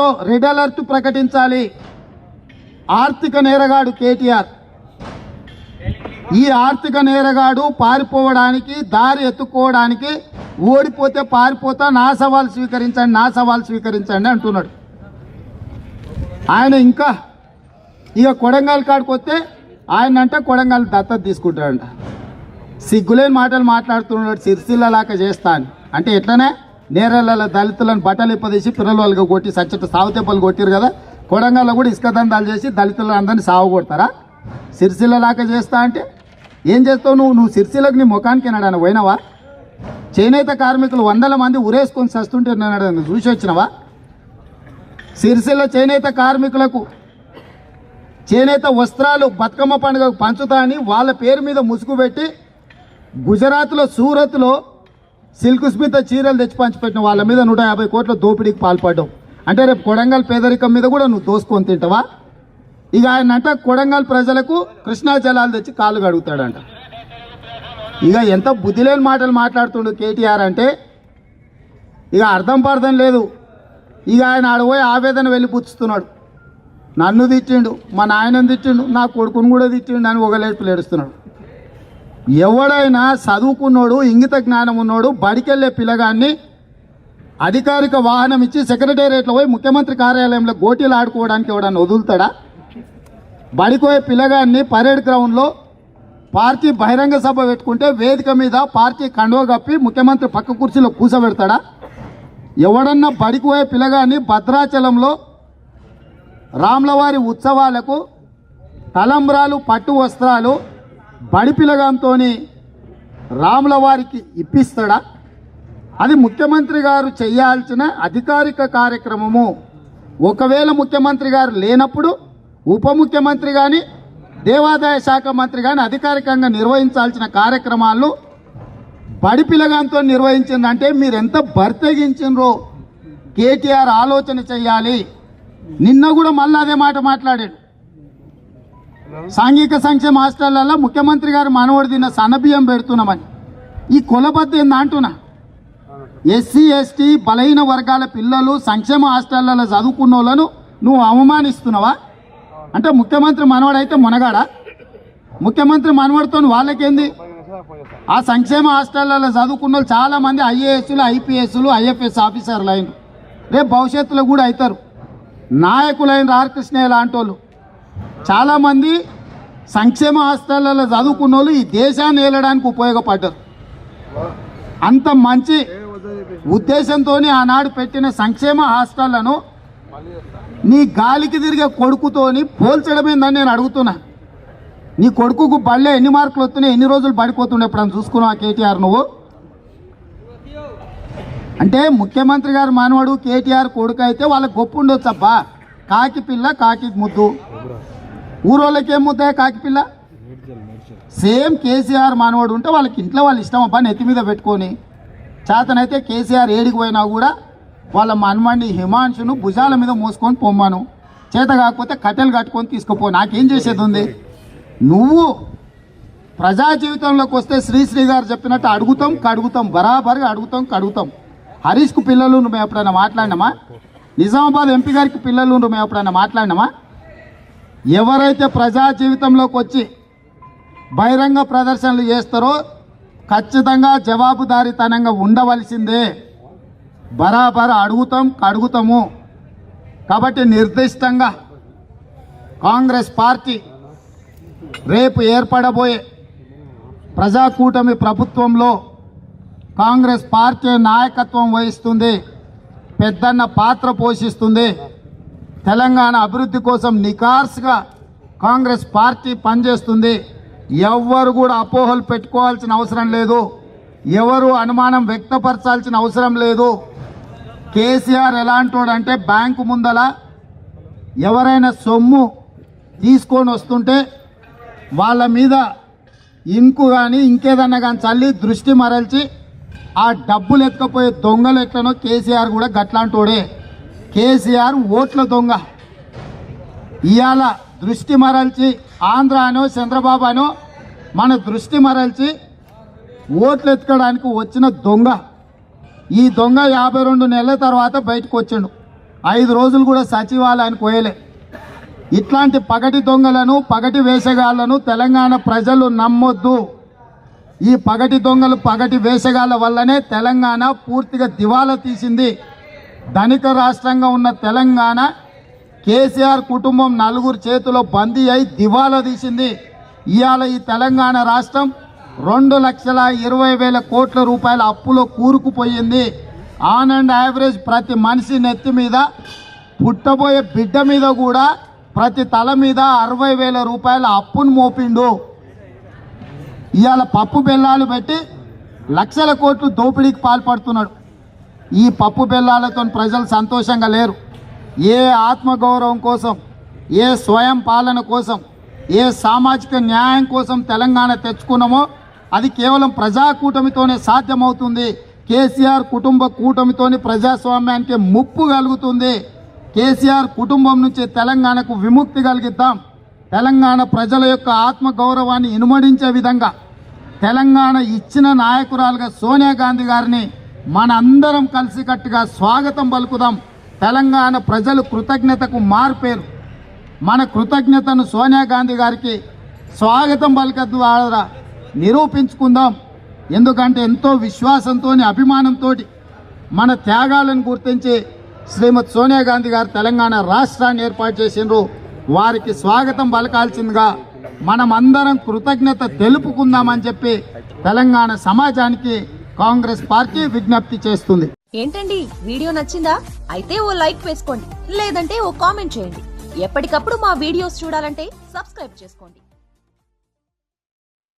లో red alert ప్రకటించాలి. ఆర్థిక నేరగాడు కేటీఆర్. ఈ ఆర్థిక నేరగాడు పారిపోవడానికి దారి ఎత్తుకోవడానికి ఓడిపోతే పారిపోతా నా సవాల్ స్వీకరించండి నా సవాల్ స్వీకరించండి అంటున్నాడు. ఆయన ఇంకా ఇక కొడంగల్ కాడికి వస్తే ఆయన అంటే కొడంగల్ దత్తత తీసుకుంటాడంట. సిగ్గులేని మాటలు మాట్లాడుతున్నాడు సిరిసిల్ల లాగా అంటే ఎట్లనే? నేరేళ్ళ దళితులను బట్టలు ఇప్పదీసి పిల్లల వాళ్ళకి కొట్టి సచ్చట సాగు తెప్పలు కొట్టారు కదా? కొడంగల్లో కూడా ఇసుక దందాలు చేసి దళితులను అందరినీ సాగు కొడతారా? సిరిసిల్ల లాగా చేస్తా అంటే ఏం చేస్తావు నువ్వు? నువ్వు సిరిసిల్లకు నీ ముఖానికి నాడని పోయినావా? చేనేత కార్మికులు వందల మంది ఉరేసుకొని చస్తుంటే నేను చూసి వచ్చినావా? సిరిసిల్ల చేనేత కార్మికులకు చేనేత వస్త్రాలు బతుకమ్మ పండుగకు పంచుతా అని వాళ్ళ పేరు మీద ముసుగు పెట్టి గుజరాత్లో సూరత్లో సిల్క్ స్మిత చీరలు తెచ్చి పంచిపెట్టిన వాళ్ళ మీద నూట యాభై కోట్ల దోపిడీకి పాల్పడ్డావు. అంటే రేపు కొడంగల్ పేదరికం మీద కూడా నువ్వు దోసుకొని తింటావా? ఇక ఆయన అంట కొడంగల్ ప్రజలకు కృష్ణా జలాలు తెచ్చి కాళ్ళు కడుగుతాడంట. ఇక ఎంత బుద్ధి లేని మాటలు మాట్లాడుతుండు కేటీఆర్ అంటే ఇక అర్థం పర్థం లేదు. ఇక ఆయన ఆడపోయి ఆవేదన వెళ్ళిపుచ్చుతున్నాడు నన్ను తిట్టిండు మా నాయనని తిట్టిండు నా కొడుకుని కూడా తిట్టిండు అని ఒకలేపులు ఏడుస్తున్నాడు ఎవడైనా చదువుకున్నోడు ఇంగిత జ్ఞానం ఉన్నోడు బడికెళ్ళే పిల్లగాన్ని అధికారిక వాహనం ఇచ్చి సెక్రటేరియట్లో పోయి ముఖ్యమంత్రి కార్యాలయంలో గోటీలు ఆడుకోవడానికి ఎవడన్నా వదులుతాడా? బడికోయే పిల్లగాన్ని పరేడ్ గ్రౌండ్లో పార్టీ బహిరంగ సభ పెట్టుకుంటే వేదిక మీద పార్టీ కండువ కప్పి ముఖ్యమంత్రి పక్క కుర్చీలో కూర్చోబెడతాడా ఎవడన్నా బడికోయే పిల్లగాన్ని భద్రాచలంలో రామ్లవారి ఉత్సవాలకు తలంబ్రాలు పట్టు వస్త్రాలు బడి రాముల రాములవారికి ఇప్పిస్తాడా? అది ముఖ్యమంత్రి గారు చేయాల్సిన అధికారిక కార్యక్రమము. ఒకవేళ ముఖ్యమంత్రి గారు లేనప్పుడు ఉప ముఖ్యమంత్రి కానీ దేవాదాయ శాఖ మంత్రి కానీ అధికారికంగా నిర్వహించాల్సిన కార్యక్రమాలు బడి పిల్లగాంతో నిర్వహించిందంటే మీరు ఎంత బర్తెగించిండ్రో కేటీఆర్ ఆలోచన చేయాలి. నిన్న కూడా మళ్ళీ అదే మాట మాట్లాడాడు. సాంఘిక సంక్షేమ హాస్టళ్ళలో ముఖ్యమంత్రి గారు మనవడు తిన్న సన్నబియ్యం పెడుతున్నామని. ఈ కొలబద్ద ఏంది అంటున్నా? ఎస్సీ ఎస్టీ బలహీన వర్గాల పిల్లలు సంక్షేమ హాస్టళ్ళలో చదువుకున్న వాళ్ళను నువ్వు అవమానిస్తున్నావా? అంటే ముఖ్యమంత్రి మనవడైతే మునగాడా? ముఖ్యమంత్రి మనవడితో వాళ్ళకేంది? ఆ సంక్షేమ హాస్టళ్ళలో చదువుకున్న వాళ్ళు చాలా మంది ఐఏఎస్లు ఐపీఎస్లు ఐఎఫ్ఎస్ ఆఫీసర్లు అయినారు రేపు భవిష్యత్తులో కూడా అవుతారు నాయకులైన రామకృష్ణయ్య లాంటి వాళ్ళు చాలామంది సంక్షేమ హాస్టళ్ళలో చదువుకున్న వాళ్ళు ఈ దేశాన్ని ఏలడానికి ఉపయోగపడ్డారు. అంత మంచి ఉద్దేశంతో ఆనాడు పెట్టిన సంక్షేమ హాస్టళ్ళను నీ గాలికి తిరిగే కొడుకుతోని పోల్చడమేందని నేను అడుగుతున్నా. నీ కొడుకుకు బళ్ళే ఎన్ని మార్కులు వస్తున్నాయి ఎన్ని రోజులు పడిపోతుండే ఎప్పుడన్నా చూసుకున్నావు కేటీఆర్ నువ్వు? అంటే ముఖ్యమంత్రి గారు మానవాడు కేటీఆర్ కొడుకు అయితే వాళ్ళకి గొప్ప ఉండొచ్చబ్బా. కాకి పిల్ల కాకి ముద్దు. ఊరోళ్ళకి ఏం ముద్దాయి సేమ్ కేసీఆర్ మానవాడు ఉంటే వాళ్ళకి ఇంట్లో వాళ్ళు ఇష్టం అబ్బా నెత్తి మీద పెట్టుకొని. చేతనైతే కేసీఆర్ ఏడికి పోయినా కూడా వాళ్ళ మనమండి హిమాంశును భుజాల మీద మోసుకొని పొమ్మాను. చేత కాకపోతే కట్టెలు కట్టుకొని తీసుకుపో నాకేం చేసేది ఉంది? నువ్వు ప్రజా జీవితంలోకి వస్తే శ్రీశ్రీ గారు చెప్పినట్టు అడుగుతాం కడుగుతాం బరాబర్గా అడుగుతాం కడుగుతాం. హరీష్కు పిల్లలు నువ్వు మేము ఎప్పుడైనా మాట్లాడినామా? నిజామాబాద్ ఎంపీ గారికి పిల్లలు నువ్వు మేము ఎప్పుడైనా మాట్లాడినామా? ఎవరైతే ప్రజా జీవితంలోకి వచ్చి బహిరంగ ప్రదర్శనలు చేస్తారో ఖచ్చితంగా జవాబుదారీతనంగా ఉండవలసిందే. బరాబర్ అడుగుతాం కడుగుతాము. కాబట్టి నిర్దిష్టంగా కాంగ్రెస్ పార్టీ రేపు ఏర్పడబోయే ప్రజాకూటమి ప్రభుత్వంలో కాంగ్రెస్ పార్టీ నాయకత్వం వహిస్తుంది పెద్దన్న పాత్ర పోషిస్తుంది. తెలంగాణ అభివృద్ధి కోసం నికార్స్గా కాంగ్రెస్ పార్టీ పనిచేస్తుంది. ఎవ్వరు కూడా అపోహలు పెట్టుకోవాల్సిన అవసరం లేదు. ఎవరు అనుమానం వ్యక్తపరచాల్సిన అవసరం లేదు. కేసీఆర్ ఎలాంటోడంటే బ్యాంకు ముందల ఎవరైనా సొమ్ము తీసుకొని వస్తుంటే వాళ్ళ మీద ఇంకు కానీ ఇంకేదన్నా కానీ చల్లి దృష్టి మరల్చి ఆ డబ్బులు ఎత్తుకపోయే దొంగలు ఎట్లనో కేసీఆర్ కూడా గట్లాంటోడే. కేసీఆర్ ఓట్ల దొంగ. ఇవాళ దృష్టి మరల్చి ఆంధ్ర అనో చంద్రబాబు అనో మన దృష్టి మరల్చి ఓట్లు ఎత్తుకోవడానికి వచ్చిన దొంగ. ఈ దొంగ యాభై రెండు నెలల తర్వాత బయటకు వచ్చిండు. ఐదు రోజులు కూడా సచివాలయానికి పోయలే. ఇట్లాంటి పగటి దొంగలను పగటి వేషగాళ్ళను తెలంగాణ ప్రజలు నమ్మొద్దు. ఈ పగటి దొంగలు పగటి వేషగాళ్ళ వల్లనే తెలంగాణ పూర్తిగా దివాలా తీసింది. ధనిక రాష్ట్రంగా ఉన్న తెలంగాణ కేసీఆర్ కుటుంబం నలుగురు చేతిలో బందీ అయి దివాలా తీసింది. ఇవాళ ఈ తెలంగాణ రాష్ట్రం రెండు లక్షల ఇరవై వేల కోట్ల రూపాయల అప్పులో కూరుకుపోయింది. ఆన్ అండ్ యావరేజ్ ప్రతి మనిషి నెత్తి మీద పుట్టబోయే బిడ్డ మీద కూడా ప్రతి తల మీద అరవై వేల రూపాయల అప్పును మోపిండు. ఇవాళ పప్పు బెల్లాలు పెట్టి లక్షల కోట్లు దోపిడీకి పాల్పడుతున్నాడు. ఈ పప్పు బెల్లాలతో ప్రజలు సంతోషంగా లేరు. ఏ ఆత్మగౌరవం కోసం ఏ స్వయం పాలన కోసం ఏ సామాజిక న్యాయం కోసం తెలంగాణ తెచ్చుకున్నామో అది కేవలం ప్రజా కూటమితోనే సాధ్యమవుతుంది. కేసీఆర్ కుటుంబ కూటమితోని ప్రజాస్వామ్యానికి ముప్పు కలుగుతుంది. కేసీఆర్ కుటుంబం నుంచి తెలంగాణకు విముక్తి కలిగిద్దాం. తెలంగాణ ప్రజల యొక్క ఆత్మగౌరవాన్ని ఇనుమడించే విధంగా తెలంగాణ ఇచ్చిన నాయకురాలుగా సోనియా గాంధీ గారిని మన అందరం కలిసికట్టుగా స్వాగతం పలుకుదాం. తెలంగాణ ప్రజలు కృతజ్ఞతకు మారిపోయారు మన కృతజ్ఞతను సోనియా గాంధీ గారికి స్వాగతం పలక ద్వారా నిరూపించుకుందాం. ఎందుకంటే ఎంతో విశ్వాసంతో అభిమానంతో మన త్యాగాలను గుర్తించి శ్రీమతి సోనియా గాంధీ గారు తెలంగాణ రాష్ట్రాన్ని ఏర్పాటు చేసిండ్రు. వారికి స్వాగతం పలకాల్సిందిగా మనం అందరం కృతజ్ఞత తెలుపుకుందామని చెప్పి తెలంగాణ సమాజానికి కాంగ్రెస్ పార్టీ విజ్ఞప్తి చేస్తుంది. ఏంటండి? వీడియో నచ్చిందా? అయితే ఓ లైక్ వేసుకోండి. లేదంటే ఓ కామెంట్ చేయండి. ఎప్పటికప్పుడు మా వీడియోస్ చూడాలంటే సబ్స్క్రైబ్ చేసుకోండి.